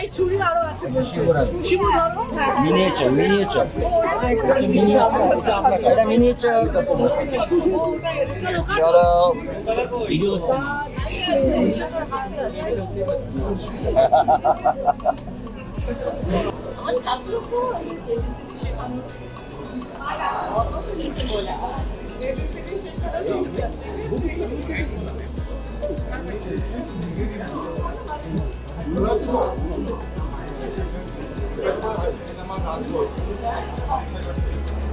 এই ছুরি আরও আছে বলছে শিবু ধরো মিনিয়েচার মিনিয়েচার এটা মিনিয়েচার চলো ভিডিও হচ্ছে よろしくお願いします。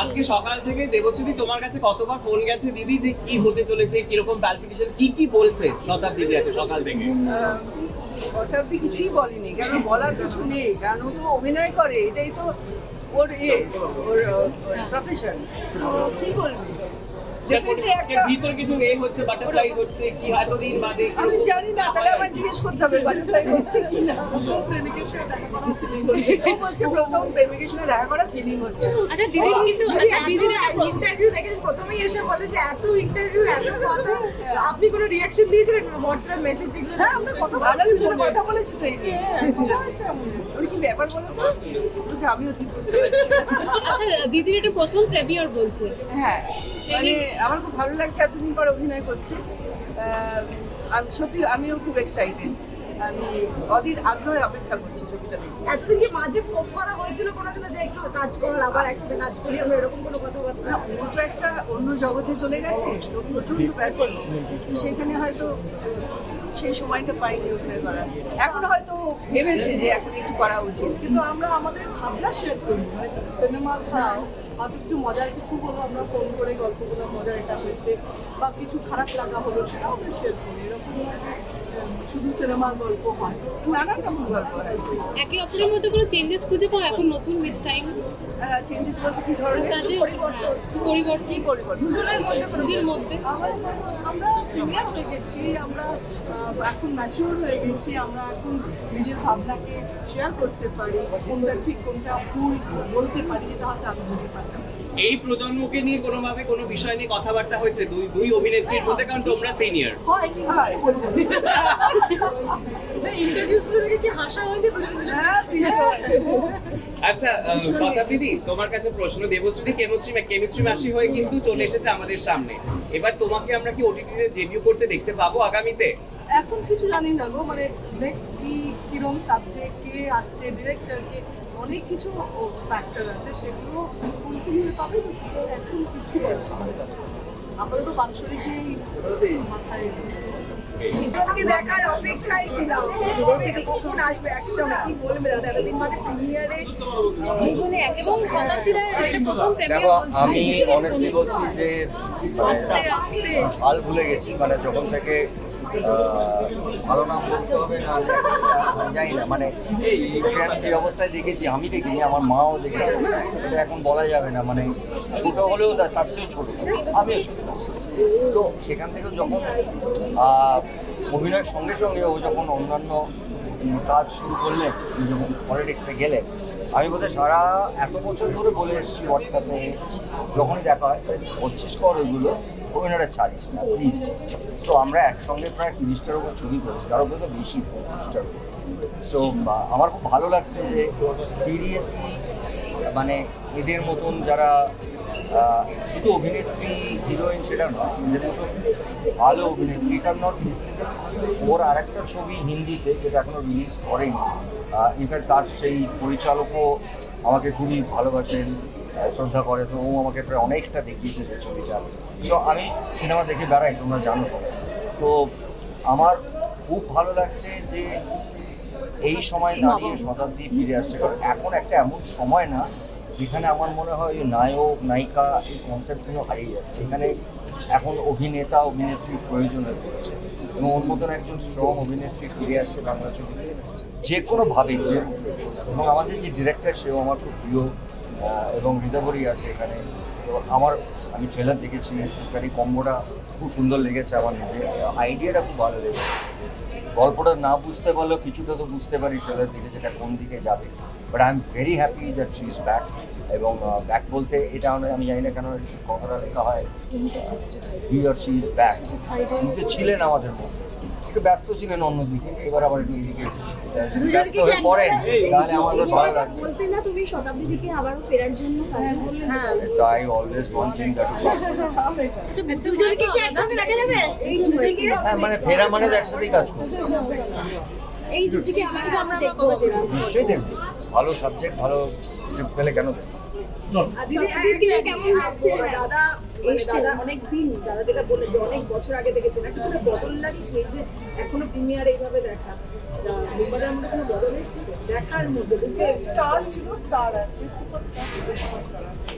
আজকে সকাল থেকে দেবশ্রী, তোমার কাছে কতবার ফোন গেছে দিদি যে কি হতে চলেছে, কীরকম প্যালপিটেশন কি কি বলছে শতাব্দী দিদি আজকে সকাল থেকে? কথা কিছুই বলেনি কেন বলার কিছু নেই কেন ও তো অভিনয় করে, এটাই তো ওর এ, ওর প্রফেশন কি বলবি? ভিতর কিছু এ হচ্ছে বাটারফ্লাইজ হচ্ছে কি এতদিন বাদে আমি জানি না তাহলে আমার জিজ্ঞেস করতে হবে বাটারফ্লাই হচ্ছে কি না। ও বলছে প্রথম প্রেমিকের সঙ্গে দেখা করা ফিলিং হচ্ছে। আচ্ছা দিদি কিন্তু আচ্ছা দিদির ইন্টারভিউ দেখেন প্রথমেই এসে বলে যে এত ইন্টারভিউ এত কথা। আপনি কোনো রিয়াকশন দিয়েছিলেন? হোয়াটসঅ্যাপ মেসেজ হ্যাঁ আমরা কথা বলেছি তো এই নিয়ে। ওই কি ব্যাপার বলো তো? আমিও ঠিক বুঝতে পারছি। আচ্ছা দিদির এটা প্রথম প্রেমিয়ার বলছে। হ্যাঁ। মানে আমার খুব ভালো লাগছে এতদিন পর অভিনয় করছে। আমি সত্যি আমিও খুব এক্সাইটেড আমি অধীর আগ্রহে অপেক্ষা করছি ছবিটা দেখে এতদিন কি মাঝে পোক করা হয়েছিল কোনো দিন যে একটু কাজ করার আবার একসাথে কাজ করি আমরা এরকম কোনো কথাবার্তা? না, ও তো একটা অন্য জগতে চলে গেছে ও প্রচণ্ড ব্যস্ত। তো সেখানে হয়তো সেই সময়টা পাইনি অভিনয় করার। এখন হয়তো ভেবেছে যে এখন একটু করা উচিত। কিন্তু আমরা আমাদের ভাবনা শেয়ার করি। সিনেমা ছাড়াও হয়তো কিছু মজার কিছু হলো? আমরা ফোন করে গল্প করলাম মজার এটা হয়েছে বা কিছু খারাপ লাগা হলো সেটাও আমরা শেয়ার করি। এরকম শুধু সিনেমার গল্প হয়। নানান রকম গল্প হয়। একে অপরের মধ্যে কোনো চেঞ্জেস খুঁজে পাও এখন নতুন উইথ টাইম চেঞ্জেস বলতে কি ধরনের? তাদের হ্যাঁ, পরিবর্তন? কি পরিবর্তন? দুজনের মধ্যে নিজের মধ্যে? আমরা সিনিয়র হয়ে গেছি আমরা এখন ম্যাচিওর হয়ে গেছি আমরা এখন নিজের ভাবনাকে শেয়ার করতে পারি কোনটা ঠিক কোনটা ভুল বলতে পারি যেটা হয়তো আমি বলতে পারতাম। এই প্রজন্মকে নিয়ে কোনোভাবে কোনো বিষয় নিয়ে কথাবার্তা হয়েছে? দুই দুই অভিনেত্রীর মধ্যে কারণ তোমরা সিনিয়র হয় কি হয়? হ্যাঁ আচ্ছা শতাব্দী তোমার কাছে প্রশ্ন দেবশ্রী কেমিস্ট্রি কেমিস্ট্রি মাসি হয়ে কিন্তু চলে এসেছে আমাদের সামনে এবার তোমাকে আমরা কি ওটিটিতে ডেবিউ করতে দেখতে পাবো আগামীতে? এখন কিছু জানি না গো মানে নেক্সট কি কিরম সাবজেক্ট কে আসছে ডিরেক্টর কে? অনেক কিছু ফ্যাক্টর আছে সেগুলো পাবে এখন কিছু না। আপাতত মাথায় দেখার অপেক্ষায় ছিলাম কখন আসবে একসঙ্গে কি বলবে দাদা? এতদিন বাদে প্রিমিয়ারে এবং শতাব্দীর এটা প্রথম দেখো আমি অনেস্টলি বলছি যে হাল ভুলে গেছি। মানে যখন থেকে ভালো নাম বলতে হবে না জানি না। মানে যে অবস্থায় দেখেছি, আমি দেখিনি, আমার মাও দেখেছে। এটা এখন বলা যাবে না মানে ছোট হলেও তার চেয়েও ছোট। আমিও ছোট। তো সেখান থেকে যখন অভিনয়ের সঙ্গে সঙ্গে ও যখন অন্যান্য কাজ শুরু করলেন যখন পলিটিক্সে গেলেন, আমি বোধহয় সারা এত বছর ধরে বলে এসেছি হোয়াটসঅ্যাপে যখনই দেখা হয়, পঁচিশ কর ওইগুলো অভিনয়টা ছাড়িস না প্লিজ তো আমরা একসঙ্গে প্রায় তিরিশটার উপর ছবি করেছি, তার উপরে তো বেশি পঁচিশটার সো আমার খুব ভালো লাগছে যে সিরিয়াসলি মানে এদের মতন যারা শুধু অভিনেত্রী হিরোইন সেটা নয়, এদের মতন ভালো অভিনেত্রী, এটা নট ওর আরেকটা ছবি হিন্দিতে যেটা এখনও রিলিজ করেনি ইনফ্যাক্ট তার সেই পরিচালকও আমাকে খুবই ভালোবাসেন। শ্রদ্ধা করে তো ও আমাকে প্রায় অনেকটা দেখিয়েছে যে ছবিটা সো আমি সিনেমা দেখে বেড়াই তোমরা জানো সবাই। তো আমার খুব ভালো লাগছে যে এই সময় দাঁড়িয়ে শতাব্দী ফিরে আসছে। কারণ এখন একটা এমন সময় না যেখানে আমার মনে হয় ওই নায়ক নায়িকা এই কনসেপ্টগুলো হারিয়ে যাচ্ছে। এখানে এখন অভিনেতা অভিনেত্রীর প্রয়োজন হয়ে পড়েছে। এবং ওর মতন একজন স্ট্রং অভিনেত্রী ফিরে আসছে বাংলা ছবিতে যে কোনোভাবে যে এবং আমাদের যে ডিরেক্টর সেও আমার খুব প্রিয়। এবং হৃদয়বরী আছে এখানে। আমার আমি ট্রেলার দেখেছি ওখানে কম্বোটা খুব সুন্দর লেগেছে আমার নিজে। আইডিয়াটা খুব ভালো লেগেছে। গল্পটা না বুঝতে পারলেও কিছুটা তো বুঝতে পারি ট্রেলার দিকে যেটা কোন দিকে যাবে। But I am very happy that she is back এবং ব্যাক বলতে এটা আমি- জানি না কেন কথাটা লেখা হয়। He or she is back ছিলেন আমাদের মধ্যে। একটু ব্যস্ত ছিলেন অন্যদিকে এবার আবার একটু এদিকে ব্যস্ত হয়ে পড়েন তাহলে আমাদের ভালো লাগবে। বলতে না তুমি শতাব্দী দিকে আবারও ফেরার জন্য হ্যাঁ one thing that আচ্ছা ভূতের ভয় তো আলাদা। এই জুটিকে হ্যাঁ মানে ফেরা মানে একসাথেই কাজ করছে এই জুটিকে জুটিকে আমরা দেখব নিশ্চয়ই দেখব। ভালো সাবজেক্ট ভালো পেলে কেন দেখব? দিদি কেমন লাগছে? দাদা দাদা অনেক দিন দাদা যেটা বললেন যে অনেক বছর আগে দেখেছেন না কিছুটা বদল লাগে এই যে এখনও প্রিমিয়ার এইভাবে দেখা। মুম্বাইয়ের মধ্যে কোনো বদল এসেছে? দেখার মধ্যে বুকে স্টার ছিল স্টার আছে সুপারস্টার ছিল সুপারস্টার আছে।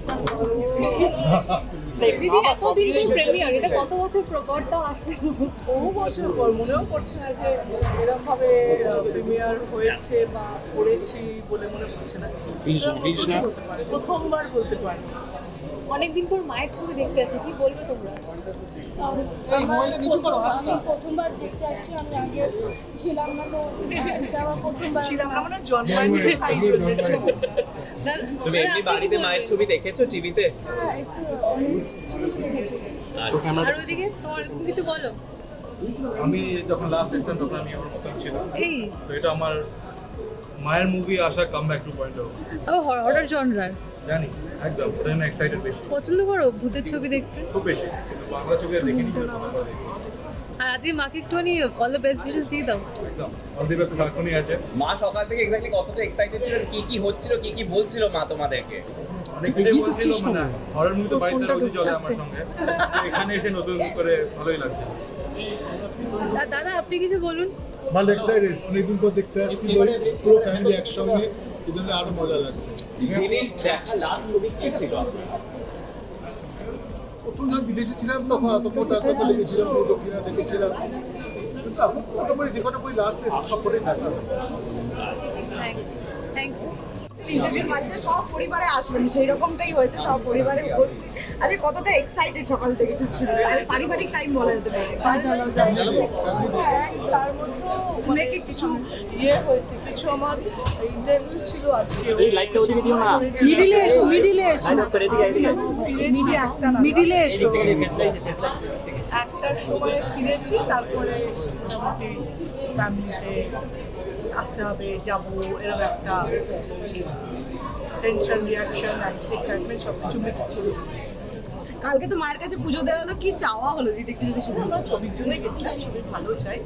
দিদি এতদিন পর প্রেমিয়ার এটা কত বছর প্রকটটা আসলে বহু বছর পর মনেও পড়ছে না যে এরকম ভাবে প্রিমিয়ার হয়েছে বা করেছি বলে মনে পড়ছে না। প্রথমবার বলতে পারি। অনেকদিন পর মায়ের ছবি দেখতে আসে কি বলবে তোমরা? আমি প্রথমবার দেখতে আসছি আমি আগে ছিলাম না তো এটা আমার প্রথমবার। ছিলাম মানে তাই না, তুমি এমনি বাড়িতে মায়ের ছবি দেখেছ টিভিতে? হ্যাঁ, একটু অনেক ছবি দেখেছি। আচ্ছা। আর তোমার তুমি কিছু বলো? আমি যখন লাস্ট দেখতাম তখন আমি আমার মতন ছিলাম। এই। তো এটা আমার মায়ের মুভি আসা কাম ব্যাক টু পয়েন্ট ও হরর জনরার জানি। একদম ওটা জন্য এক্সাইটেড বেশি। পছন্দ করো ভূতের ছবি দেখতে? খুব বেশি। কিন্তু বাংলা ছবি আর দেখিনি। আর আজকে মাকে একটুখানি অল দ্য বেস্ট উইশেস দিয়ে দাও। একদম অলদীপ একটা সারাক্ষণই আছে। মা সকাল থেকে এক্স্যাক্টলি কতটা এক্সাইটেড ছিল কি কি হচ্ছিল কি কি বলছিল মা তোমাদেরকে? অনেক কিছুই বলছিল মানে হরর মুভি তো বাড়িতে রোজই চলে আমার সঙ্গে। এখানে এসে নতুন করে ভালোই লাগছে। দাদা আপনি কিছু বলুন। ভালো এক্সাইটেড অনেকদিন পর দেখতে আসছি পুরো ফ্যামিলি একসঙ্গে। এই জন্য আরও মজা লাগছে। দিদির দেখা লাস্ট ছবি কি ছিল আপনার? প্রথম যখন বিদেশে ছিলাম তখন অত মোটা তত লেগেছিলাম ওই দক্ষিণা দেখেছিলাম। কিন্তু এখন মোটামুটি যে কটা বই লাস্ট এসে সব কটাই দেখা হচ্ছে থ্যাংক থ্যাংক ইউ নিজেদের মাঝে সব পরিবারে আসবেন সেই রকমটাই হয়েছে সব পরিবারে উপস্থিত। আরে কতটা এক্সাইটেড সকাল থেকে একটু শুরু আরে পারিবারিক টাইম বলা যেতে পারে। হ্যাঁ, তার মধ্যেও অনেকে কিছু ইয়ে হয়েছে। কিছু আমার ইন্টারভিউ ছিল আজকে। মিডিলে এসো মিডিলে এসো। একটা না মিডিলে এসো। একটার সময় ফিরেছি তারপরে ফ্যামিলিতে আসতে হবে যাব এরকম একটা টেনশন রিয়াকশন এক্সাইটমেন্ট সব কিছু মিক্স ছিল। কালকে তো মায়ের কাছে পুজো দেওয়া হলো কি চাওয়া হলো দিদি একটু যদি শুনি আমরা ছবির জন্য গেছিলাম ছবি ভালো চাই।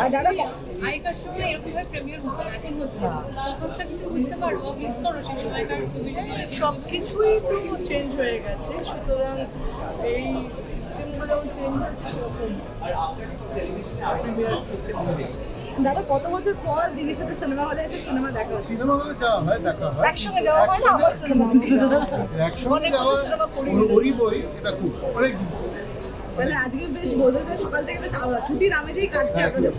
আর দাদা আগেকার সময় এরকম ভাবে প্রেমিয়ার এখন হচ্ছে তখন তো কিছু বুঝতে পারব মিস করো সেই সময়কার ছবিটা। সব কিছুই তো চেঞ্জ হয়ে গেছে সুতরাং এই সিস্টেমগুলো যেমন চেঞ্জ হচ্ছে সেরকম। প্রিমিয়ার সিস্টেম দাদা কত বছর পর দিদির সাথে সিনেমা হলে এসে সিনেমা দেখা হচ্ছে? সিনেমা হলে যাওয়া হয় দেখা হয়। একসঙ্গে যাওয়া হয় না আবার সিনেমা একসঙ্গে যাওয়া সিনেমা করি। ওর- ওরই বই এটা খুব অনেক দিন। মানে আজকে বেশ বোঝা যায় সকাল থেকে বেশ আলাদা ছুটির আমেজেই কাটছে আপনাদের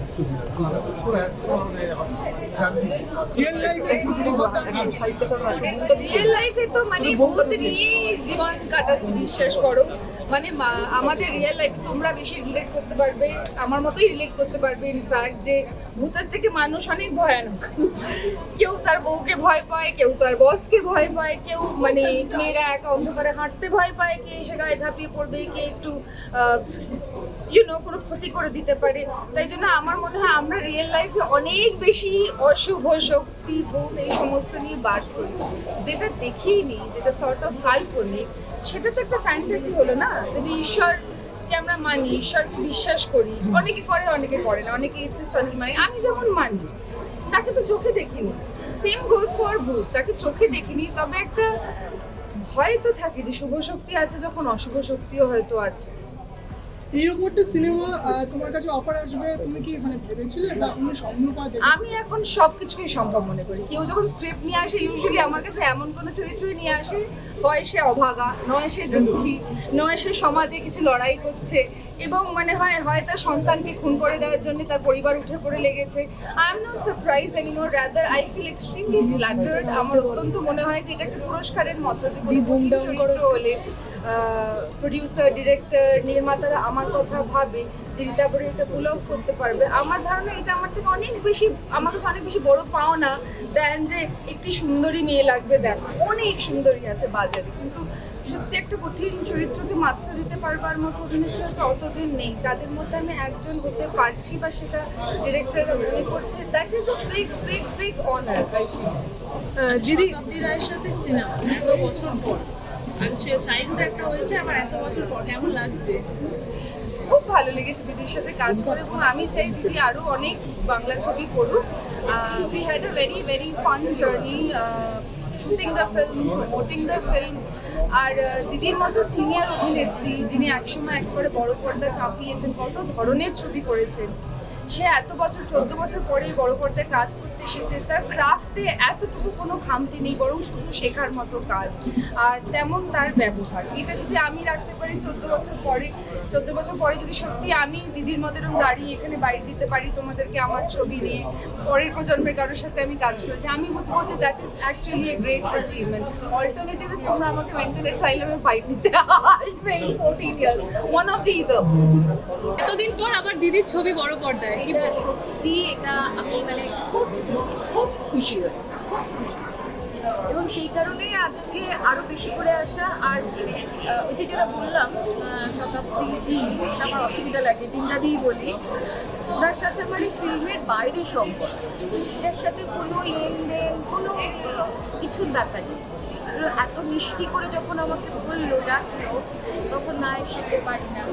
রিয়েল লাইফে তো মানে ভূত নিয়ে। জীবন কাটাচ্ছি বিশ্বাস করো। মানে আমাদের রিয়েল লাইফে তোমরা বেশি রিলেট করতে পারবে, আমার মতোই রিলেট করতে পারবে ইনফ্যাক্ট যে ভূতের থেকে মানুষ অনেক ভয়ানক। কেউ তার বউকে ভয় পায়, কেউ তার বসকে ভয় পায়, কেউ মানে মেয়েরা একা অন্ধকারে হাঁটতে ভয় পায়, কে এসে গায়ে ঝাঁপিয়ে পড়বে, কে একটু ইউনো কোনো ক্ষতি করে দিতে পারে। তাই জন্য আমার মনে হয় আমরা রিয়েল লাইফে অনেক বেশি অশুভ শক্তি, ভূত, এই সমস্ত নিয়ে বাদ করি যেটা দেখিই নি যেটা সর্ট অফ কাল্পনিক সেটা তো একটা ফ্যান্টাসি হলো না? যদি ঈশ্বর যে আমরা মানি, ঈশ্বরকে বিশ্বাস করি, অনেকে করে অনেকে করে না, অনেকে এথিস্ট অনেকে মানে। আমি যেমন মানি, তাকে তো চোখে দেখিনি। সেম গোস ফর ভূত, তাকে চোখে দেখিনি, তবে একটা ভয় তো থাকে যে শুভ শক্তি আছে যখন অশুভ শক্তিও হয়তো আছে। এইরকম একটা সিনেমা তোমার কাছে অফার আসবে তুমি কি মানে ভেবেছিলে? বা তুমি স্বপ্ন পা আমি এখন সবকিছুই সম্ভব মনে করি। কেউ যখন স্ক্রিপ্ট নিয়ে আসে ইউজুয়ালি আমার কাছে এমন কোনো চরিত্রই নিয়ে আসে হয় সে অভাগা নয় সে দুঃখী নয় সে সমাজে কিছু লড়াই করছে এবং মানে হয় হয় তার সন্তানকে খুন করে দেওয়ার জন্য তার পরিবার উঠে পড়ে লেগেছে। I am not surprise anymore rather I feel extremely flattered আমার অত্যন্ত মনে হয় যে এটা একটা পুরস্কারের মতো যে চরিত্র হলে প্রডিউসার ডিরেক্টর নির্মাতারা আমার কথা ভাবে যে রীতাবরী এটা পুল অফ করতে পারবে। আমার ধারণা এটা আমার থেকে অনেক বেশি, আমার কাছে অনেক বেশি বড় পাওনা দেন যে একটি সুন্দরী মেয়ে লাগবে, দেখ। অনেক সুন্দরী আছে বাজারে, কিন্তু সত্যি একটা কঠিন চরিত্রকে মাত্রা দিতে পারবার মতো অভিনেত্রী হয়তো অতজন নেই। তাদের মধ্যে আমি একজন হতে পারছি বা সেটা ডিরেক্টর মনে করছে। That is a big big big honour দিদি রায়ের সাথে সিনেমা এত বছর পর। খুব ভালো লেগেছে দিদির সাথে কাজ করে এবং আমি চাই দিদি আরও অনেক বাংলা ছবি করুক। We had a very very fun journey shooting the film promoting the film আর দিদির মতো সিনিয়র অভিনেত্রী যিনি একসময় একবারে বড় পর্দায় কাঁপিয়েছেন, কত ধরনের ছবি করেছেন। সে এত বছর, চোদ্দ বছর পরেই বড় পর্দায় কাজ করতে এসেছে, তার ক্রাফটে এতটুকু কোনো খামতি নেই, বরং শুধু শেখার মতো কাজ। আর তেমন তার ব্যবহার। এটা যদি আমি রাখতে পারি, চোদ্দ বছর পরে, চোদ্দ বছর পরে যদি সত্যি আমি দিদির মতো এরকম দাঁড়িয়ে এখানে বাইট দিতে পারি, তোমাদেরকে আমার ছবি নিয়ে, পরের প্রজন্মের কারোর সাথে আমি কাজ করেছি আমি বুঝব যে that is actually a great achievement alternative তোমরা আমাকে মেন্টাল অ্যাসাইলামে বাইট দিতে ওয়ান অফ দি ইদার এতদিন পর আবার দিদির ছবি বড় পর্দায়। এটা সত্যি এটা আমি মানে খুব খুব খুশি হয়েছি, খুব খুশি। এবং সেই কারণেই আজকে আরও বেশি করে আসা। আর ওই যে যেটা বললাম শতাব্দী দি আমার অসুবিধা লাগে, চিন্তা দিই বলি। ওনার সাথে আমার এই ফিল্মের বাইরে সম্পর্ক। এটার সাথে কোনো লেনদেন, কোনো কিছুর ব্যাপার নেই। এত মিষ্টি করে যখন আমাকে বলল, ডাকলো, তখন না এসে পারি না।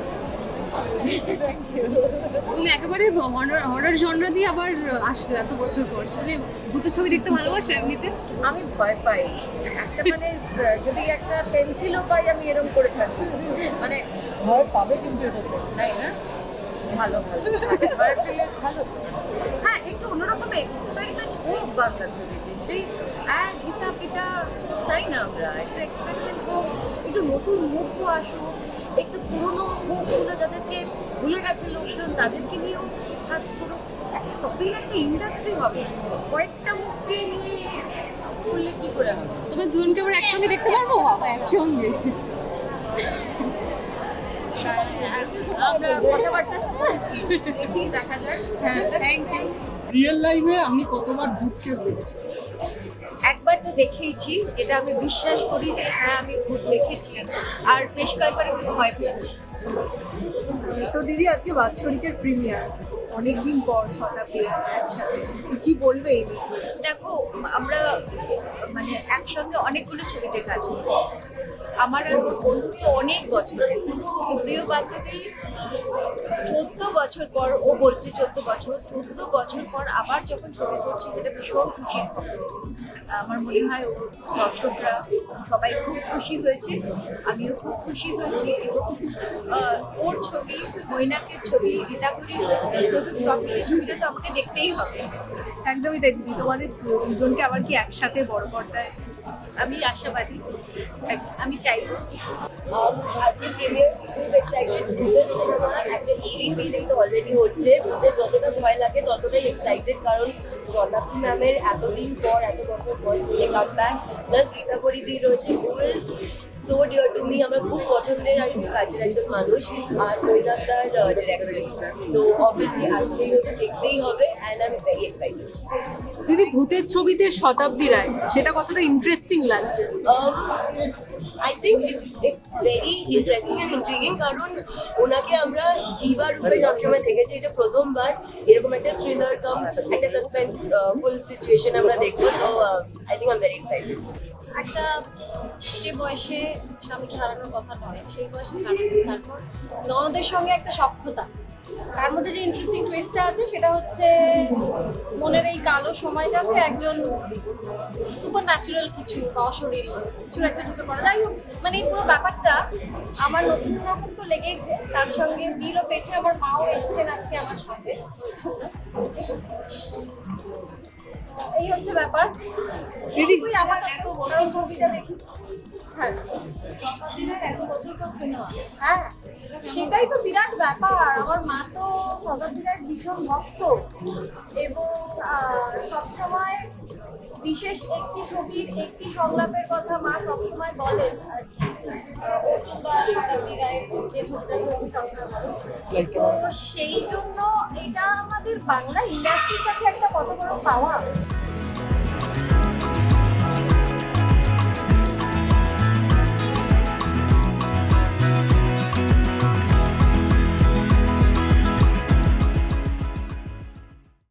তুমি একেবারে হরর হরর জনরা দিয়ে আবার আসলো এত বছর পর। আসলে ভূতের ছবি দেখতে ভালোবাসো এমনিতে? আমি ভয় পাই। একটা মানে যদি একটা পেন্সিলও পাই আমি এরকম করে থাকি। মানে ভয় পাবে কিন্তু তাই না? ভালো ভালো। ভয় পেলে ভালো। হ্যাঁ একটু অন্যরকম এক্সপেরিমেন্ট হোক বাংলা ছবিতে। সেই এক হিসাব এটা চাই না আমরা। একটা এক্সপেরিমেন্ট হোক একটু নতুন মুখও আসুক। একটু পুরনো মুখগুলো যাদেরকে ভুলে গেছে লোকজন তাদেরকে নিয়েও কাজ করুক একটা তবেই একটা ইন্ডাস্ট্রি হবে। কয়েকটা মুখকে নিয়ে করলে কি করে হবে? তোমার দুজনকে আবার একসঙ্গে দেখতে পারব? বাবা একসঙ্গে। আমরা কথাবার্তা বলছি। দেখা যাক। হ্যাঁ থ্যাংক ইউ রিয়েল লাইফে আপনি কতবার ভূতকে তো দেখেইছি যেটা আমি বিশ্বাস করি যে হ্যাঁ আমি ভূত দেখেছি আর বেশ কয়েকবার আমি ভয় পেয়েছি। তো দিদি আজকে বাৎসরিকের প্রিমিয়ার অনেকদিন পর শতাব্দী একসাথে। কি বলবে এই দেখো আমরা মানে একসঙ্গে অনেকগুলো ছবিতে কাজ করেছি। আমার ওর বন্ধুত্ব অনেক বছর। প্রিয় বান্ধবী, চোদ্দ বছর পর ও বলছে চোদ্দ বছর চোদ্দ বছর পর আবার যখন ছবি করছি সেটা ভীষণ খুশি। আমার মনে হয় ও দর্শকরা সবাই খুব খুশি হয়েছে, আমিও খুব খুশি হয়েছি এবং ওর ছবি, মৈনাকের ছবি রীতাগুলি হয়েছে তবে এই ছবিটা তো আমাকে দেখতেই হবে। একদমই দিদি, তোমাদের দুজনকে আবার কি একসাথে বড় পর্দায় আমি আশাবাদী। আমি চাই। অলরেডি হচ্ছে। ওদের যতটা ভয় লাগে, ততটাই এক্সাইটেড কারণ জন্নাথী ম্যামের এতদিন পর, এত বছর পর থেকে কাম ব্যাক প্লাস রীতা রয়েছে who is so dear to me আমার খুব পছন্দের আর খুব কাছের একজন মানুষ আর কৈনান্দার ডিরেকশন তো অবভিয়াসলি আজকেই ওটা দেখতেই হবে and I am very excited দিদি ভূতের ছবিতে শতাব্দী রায় সেটা কতটা ইন্টারেস্টিং লাগছে? I think it's it's very interesting and intriguing কারণ ওনাকে আমরা দিবা রূপে সবসময় দেখেছি এটা প্রথমবার। এরকম একটা থ্রিলার কাম একটা সাসপেন্স ফুল সিচুয়েশন আমরা দেখব। তো I think I am very excited একটা যে বয়সে স্বামীকে হারানোর কথা নয় সেই বয়সে হারানো। তারপর ননদের সঙ্গে একটা সক্ষতা তার মধ্যে যে ইন্টারেস্টিং টুইস্টটা আছে, সেটা হচ্ছে মনের এই কালো সময়টাকে একজন সুপার ন্যাচারাল কিছু বা অশরীর কিছুর একটা ঢুকে পড়া। যাই হোক মানে এই পুরো ব্যাপারটা আমার নতুন রকম তো লেগেইছে। তার সঙ্গে মিলও পেয়েছে আমার মাও এসছেন আজকে আমার সঙ্গে। এই হচ্ছে ব্যাপার। দিদি। আমার এত বড় ছবিটা দেখি। হ্যাঁ। হ্যাঁ সেটাই তো বিরাট ব্যাপার। আমার মা তো শতাব্দীর ভীষণ ভক্ত। এবং সবসময় বিশেষ একটি ছবির একটি সংলাপের কথা মা সবসময় বলেন আর কি। বলো তো সেই জন্য এটা আমাদের বাংলা ইন্ডাস্ট্রির কাছে একটা কত বড় পাওয়া